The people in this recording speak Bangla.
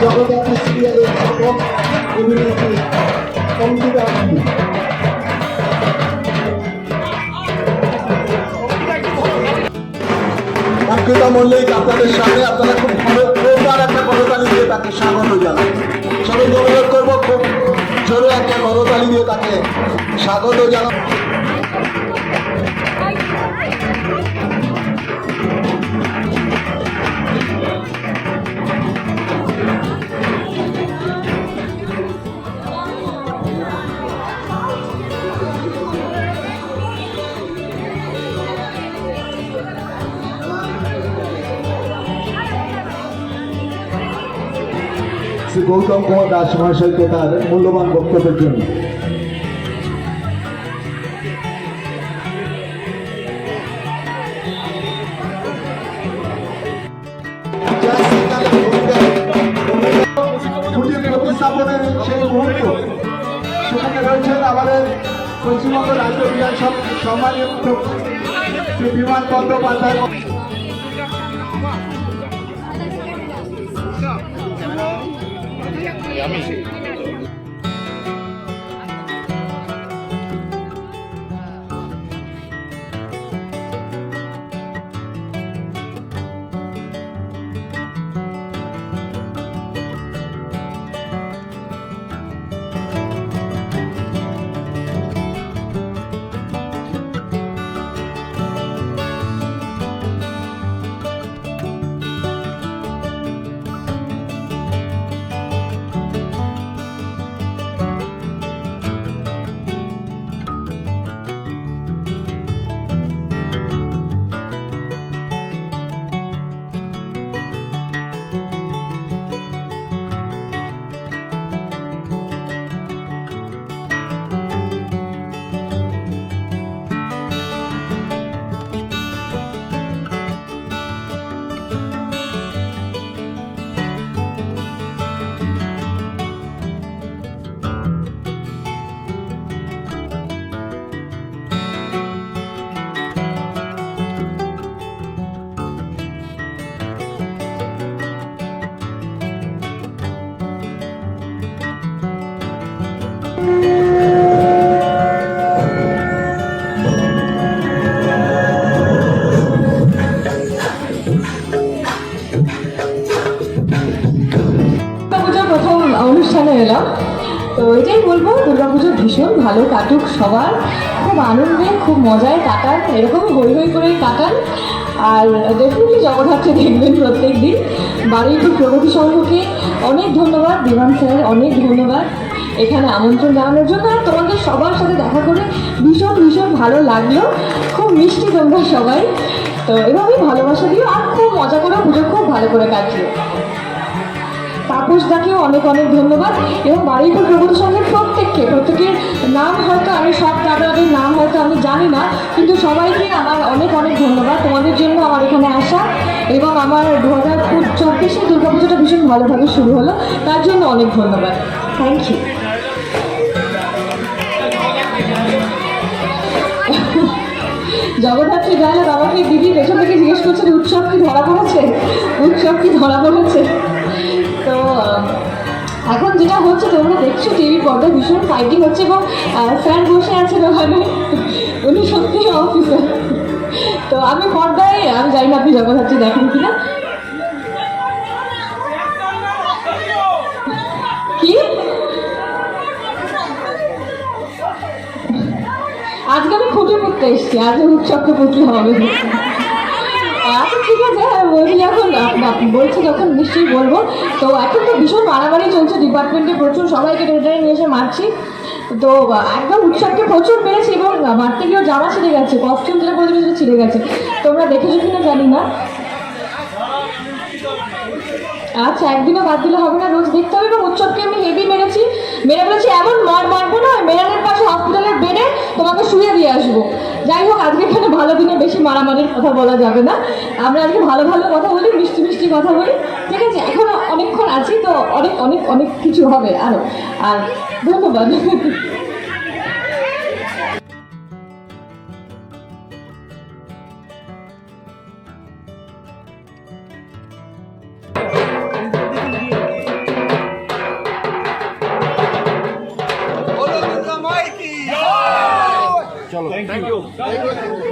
জগদ্ধাত্রী সিরিয়ালের অভিনেত্রী অঙ্কিতা মল্লিক আপনাদের সামনে আপনারা খুব ভালো- জোরদার একটা করতালি দিয়ে তাকে স্বাগত জানান সবাই অনুরোধ করব, খুব জোরে একটা করতালি দিয়ে তাকে স্বাগত জানান শ্রী গৌতম কুমার দাস মহাশয়কে তার মূল্যবান বক্তব্যের জন্য। পশ্চিমবঙ্গ রাজ্য বিধানসভা সম্মানীয় বিমান বন্দ্যোপাধ্যায় Amém. অনুষ্ঠানে এলাম। তো এটাই বলব দুর্গাপুজো ভীষণ ভালো কাটুক সবার। খুব আনন্দে, খুব মজায় কাটান, এরকম হই হই করেই কাটান। আর ডেফিনেটলি জগদ্ধাত্রী দেখবেন প্রত্যেক দিন বারুইপুর প্রগতি সংঘকে অনেক ধন্যবাদ, বিমান স্যার, অনেক ধন্যবাদ। এখানে আমন্ত্রণ জানানোর জন্য আর তোমাদের সবার সাথে দেখা করে ভীষণ ভীষণ ভালো লাগল। খুব মিষ্টি তোমরা সবাই। তো এভাবেই ভালোবাসা দিও আর খুব মজা করে পুজো খুব ভালো করে কাটিও। তাপসদাকেও অনেক অনেক ধন্যবাদ এবং বাড়িপুর প্রবন্ধ সংঘের প্রত্যেককে, প্রত্যেকের নাম হয়তো আমি সব দাদাদের নাম হয়তো আমি জানি না, কিন্তু সবাইকে আমার অনেক অনেক ধন্যবাদ। তোমাদের জন্য আমার এখানে আসা এবং আমার দু হাজার চব্বিশে দুর্গাপুজোটা ভীষণ ভালোভাবে শুরু হলো, তার জন্য অনেক ধন্যবাদ। থ্যাংক ইউ জগদ্ধাত্রী ডায়লগ আমাকে দিদি পেছন থেকে জিজ্ঞেস করছে উৎসব কি ধরা পড়েছে? উৎসব কি ধরা পড়েছে? তো এখন যেটা হচ্ছে, তোমরা দেখছ টিভি পর্দায় ভীষণ ফাইটিং হচ্ছে এবং স্যার বসে আছেন ওখানে। উনি সত্যি অফিসার তো আমি পর্দায়, আমি জানি না আপনি জগদ্ধাত্রী দেখেন কিনা। কি? খুঁটে করতে এসেছি আজ উৎসবকে পুতলে হবে। আচ্ছা ঠিক আছে, বলছি যখন বলছি যখন নিশ্চয়ই বলব। তো এখন তো ভীষণ মারামারি চলছে ডিপার্টমেন্টে প্রচুর সবাইকে টেনে নিয়ে এসে মারছি। তো একদম উৎসবকে প্রচুর পেয়েছি এবং মারতে গিয়েও জামা ছিঁড়ে গেছে কস্টিউম যেটা পরেছিল সেটা ছিঁড়ে গেছে। তোমরা দেখেছ কিনা জানি না। আচ্ছা একদিনও বাদ দিলে হবে না, রোজ দেখতে হবে এবং উৎসবকে আমি হেভি মেরেছি। মেরে বলেছি এমন মার মারবো না মেরানের পাশে হসপিটালের বেডে তোমাকে শুয়ে দিয়ে আসব। যাই হোক, আজকে এখানে ভালো দিনে বেশি মারামারির কথা বলা যাবে না। আমরা আজকে ভালো ভালো কথা বলি, মিষ্টি মিষ্টি কথা বলি। ঠিক আছে, এখনও অনেকক্ষণ আছি, তো অনেক অনেক অনেক কিছু হবে আরও। আর ধন্যবাদ। চলো থ্যাংক ইউ